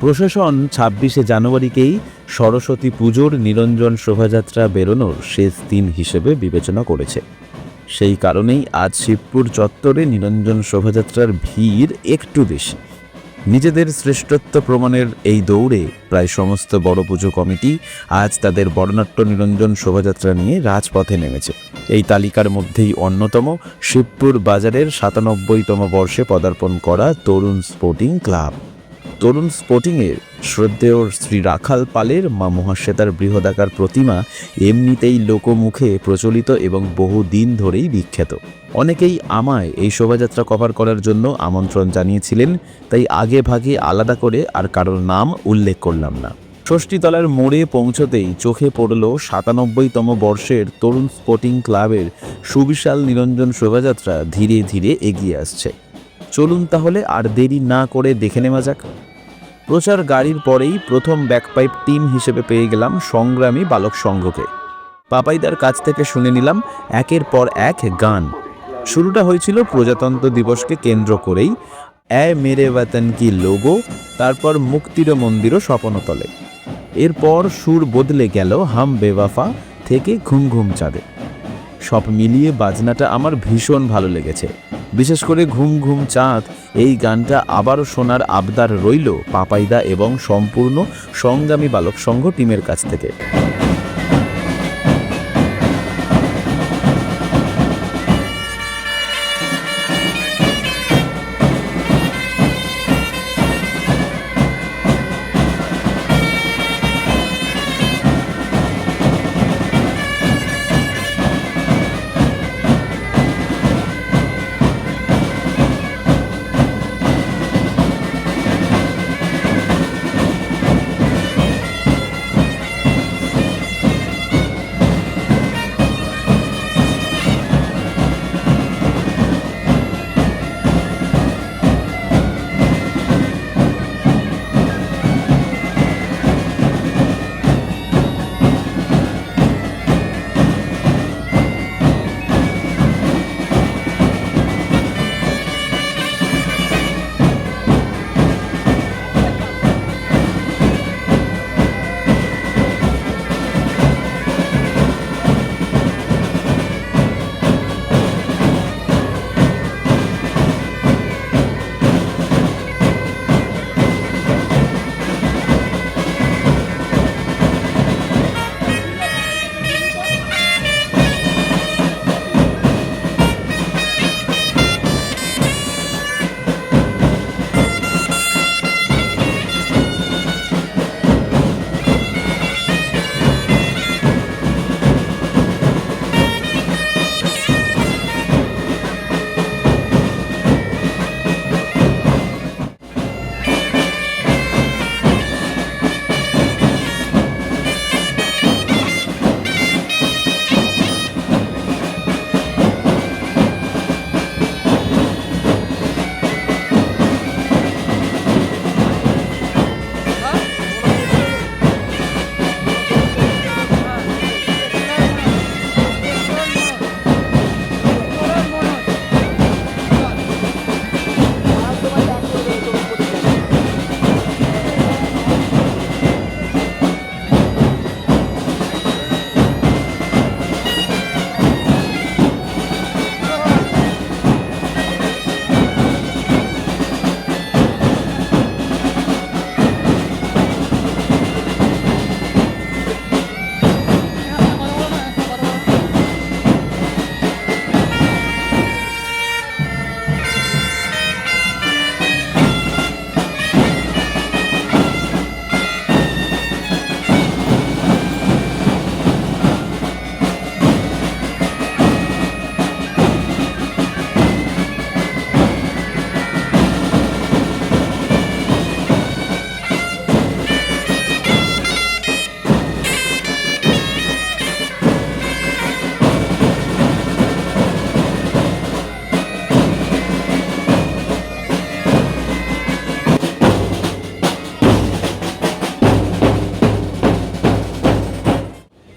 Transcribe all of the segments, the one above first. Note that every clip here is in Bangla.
প্রশাসন ছাব্বিশে জানুয়ারিকেই সরস্বতী পুজোর নিরঞ্জন শোভাযাত্রা বেরোনোর শেষ দিন হিসেবে বিবেচনা করেছে। সেই কারণেই আজ শিবপুর চত্বরে নিরঞ্জন শোভাযাত্রার ভিড় একটু বেশি। নিজেদের শ্রেষ্ঠত্ব প্রমাণের এই দৌড়ে প্রায় সমস্ত বড় পুজো কমিটি আজ তাদের বর্ণাঢ্য নিরঞ্জন শোভাযাত্রা নিয়ে রাজপথে নেমেছে। এই তালিকার মধ্যেই অন্যতম শিবপুর বাজারের সাতানব্বইতম বর্ষে পদার্পণ করা তরুণ স্পোর্টিং ক্লাব। তরুণ স্পোর্টিংয়ের শ্রদ্ধেয় শ্রী রাখাল পালের মা মহাশ্বেতার বৃহদাকার প্রতিমা এমনিতেই লোকমুখে প্রচলিত এবং বহু দিন ধরেই বিখ্যাত। অনেকেই আমায় এই শোভাযাত্রা কভার করার জন্য আমন্ত্রণ জানিয়েছিলেন, তাই আগে ভাগে আলাদা করে আর কারোর নাম উল্লেখ করলাম না। ষষ্ঠীতলার মোড়ে পৌঁছতেই চোখে পড়ল সাতানব্বইতম বর্ষের তরুণ স্পোর্টিং ক্লাবের সুবিশাল নিরঞ্জন শোভাযাত্রা ধীরে ধীরে এগিয়ে আসছে। চলুন তাহলে আর দেরি না করে দেখে নেওয়া যাক। প্রচার গাড়ির পরেই প্রথম ব্যাকপাইপ টিম হিসেবে পেয়ে গেলাম সংগ্রামী বালক সংঘকে। পাপাইদার কাছ থেকে শুনে নিলাম একের পর এক গান। শুরুটা হয়েছিল প্রজাতন্ত্র দিবসকে কেন্দ্র করেই, এ মেরে ওয়াতন কি লোগো? তারপর মুক্তির মন্দিরও স্বপনতলে। এরপর সুর বদলে গেল হাম বেওয়াফা থেকে ঘুম ঘুম চাঁদে। সব মিলিয়ে বাজনাটা আমার ভীষণ ভালো লেগেছে। বিশেষ করে ঘুম ঘুম চাঁদ এই গানটা আবারও শোনার আবদার রইল পাপাইদা এবং সম্পূর্ণ সংগ্রামী বালক সংঘ টিমের কাছ থেকে।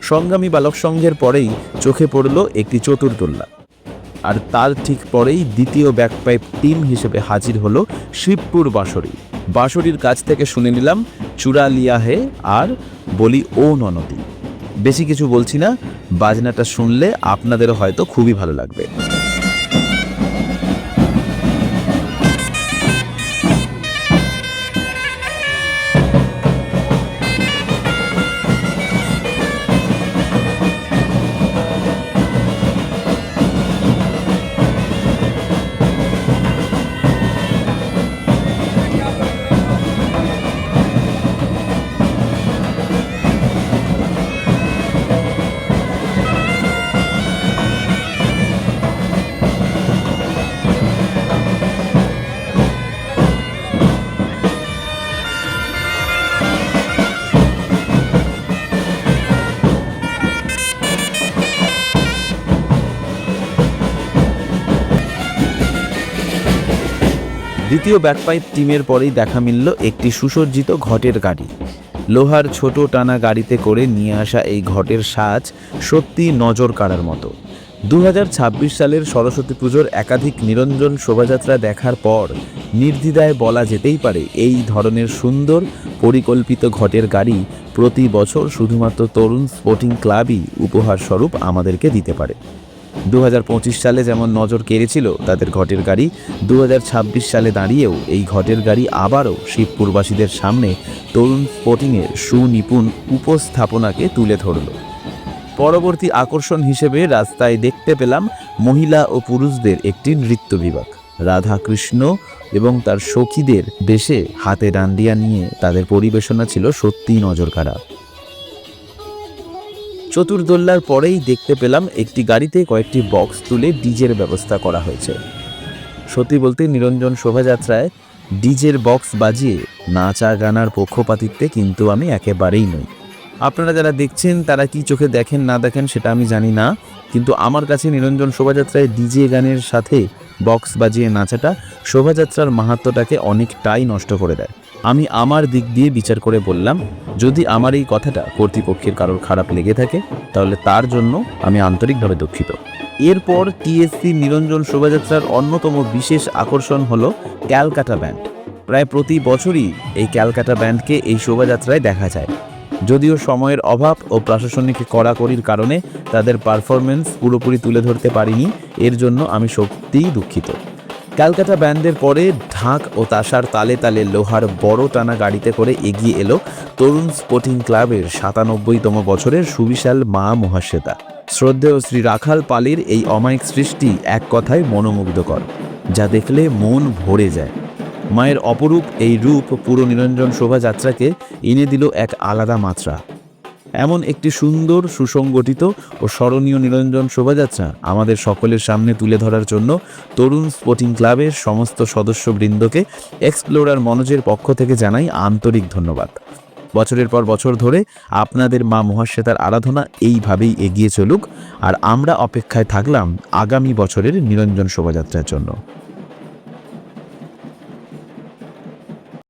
সংগ্রামী বালক সংঘের পরেই চোখে পড়ল একটি চতুর্দোল্লা আর তার ঠিক পরেই দ্বিতীয় ব্যাকপাইপ টিম হিসেবে হাজির হলো শিবপুর বাঁশরী। বাঁশরির কাছ থেকে শুনে নিলাম চূড়া লিয়া হে আর বলি ও ননদী। বেশি কিছু বলছি না, বাজনাটা শুনলে আপনাদেরও হয়তো খুবই ভালো লাগবে। দ্বিতীয় ব্যাকপাইপ টিমের পরেই দেখা মিলল একটি সুসজ্জিত ঘটের গাড়ি। লোহার ছোট টানা গাড়িতে করে নিয়ে আসা এই ঘটের সাজ সত্যি নজর কাড়ার মতো। দু হাজার ছাব্বিশ সালের সরস্বতী পুজোর একাধিক নিরঞ্জন শোভাযাত্রা দেখার পর নির্দ্বিধায় বলা যেতেই পারে এই ধরনের সুন্দর, পরিকল্পিত ঘটের গাড়ি প্রতি বছর শুধুমাত্র তরুণ স্পোর্টিং ক্লাবই উপহার স্বরূপ আমাদেরকে দিতে পারে। দু হাজার পঁচিশ সালে যেমন নজর কেড়েছিল তাদের ঘটের গাড়ি দু হাজার ছাব্বিশ সালে দাঁড়িয়েও এই ঘটের গাড়ি আবারও শিবপুরবাসীদের সামনে তরুণ স্পোর্টিংয়ের সুনিপুণ উপস্থাপনাকে তুলে ধরল। পরবর্তী আকর্ষণ হিসেবে রাস্তায় দেখতে পেলাম মহিলা ও পুরুষদের একটি নৃত্য বিভাগ। রাধা কৃষ্ণ এবং তার সখীদের বেশে হাতে ডান্ডিয়া নিয়ে তাদের পরিবেশনা ছিল সত্যিই নজর চতুর্দোল্লার পরেই দেখতে পেলাম একটি গাড়িতে কয়েকটি বক্স তুলে ডিজের ব্যবস্থা করা হয়েছে। সত্যি বলতে নিরঞ্জন শোভাযাত্রায় ডিজের বক্স বাজিয়ে নাচা গানার পক্ষপাতিত্বে কিন্তু আমি একেবারেই নই। আপনারা যারা দেখছেন, তারা কি চোখে দেখেন, না দেখেন সেটা আমি জানি না। কিন্তু আমার কাছে নিরঞ্জন শোভাযাত্রায় ডিজে গানের সাথে বক্স বাজিয়ে নাচাটা শোভাযাত্রার মাহাত্ম্যটাকে অনেকটাই নষ্ট করে দেয়। আমি আমার দিক দিয়ে বিচার করে বললাম, যদি আমার এই কথাটা কর্তৃপক্ষের কারোর খারাপ লেগে থাকে, তাহলে তার জন্য আমি আন্তরিকভাবে দুঃখিত। এরপর টিএসসি নিরঞ্জন শোভাযাত্রার অন্যতম বিশেষ আকর্ষণ হলো ক্যালকাটা ব্যান্ড। প্রায় প্রতি বছরই এই ক্যালকাটা ব্যান্ডকে এই শোভাযাত্রায় দেখা যায়। যদিও সময়ের অভাব ও প্রশাসনিক কড়াকড়ির কারণে তাদের পারফরমেন্স পুরোপুরি তুলে ধরতে পারিনি, এর জন্য আমি সত্যিই দুঃখিত। ক্যালকাটা ব্যান্ডের পরে ঢাক ও তাসার তালে তালে লোহার বড় টানা গাড়িতে করে এগিয়ে এলো তরুণ স্পোর্টিং ক্লাবের সাতানব্বইতম বছরের সুবিশাল মা মহাশ্বেতা। শ্রদ্ধেয় শ্রী রাখাল পালের এই অমায়িক সৃষ্টি এক কথায় মনোমুগ্ধকর, যা দেখলে মন ভরে যায়। মায়ের অপরূপ এই রূপ পুরো নিরঞ্জন শোভাযাত্রাকে এনে দিল এক আলাদা মাত্রা। এমন একটি সুন্দর, সুসংগঠিত ও স্মরণীয় নিরঞ্জন শোভাযাত্রা আমাদের সকলের সামনে তুলে ধরার জন্য তরুণ স্পোর্টিং ক্লাবের সমস্ত সদস্যবৃন্দকে এক্সপ্লোরার মনোজের পক্ষ থেকে জানাই আন্তরিক ধন্যবাদ। বছরের পর বছর ধরে আপনাদের মা মহাশ্বেতার আরাধনা এইভাবেই এগিয়ে চলুক, আর আমরা অপেক্ষায় থাকলাম আগামী বছরের নিরঞ্জন শোভাযাত্রার জন্য।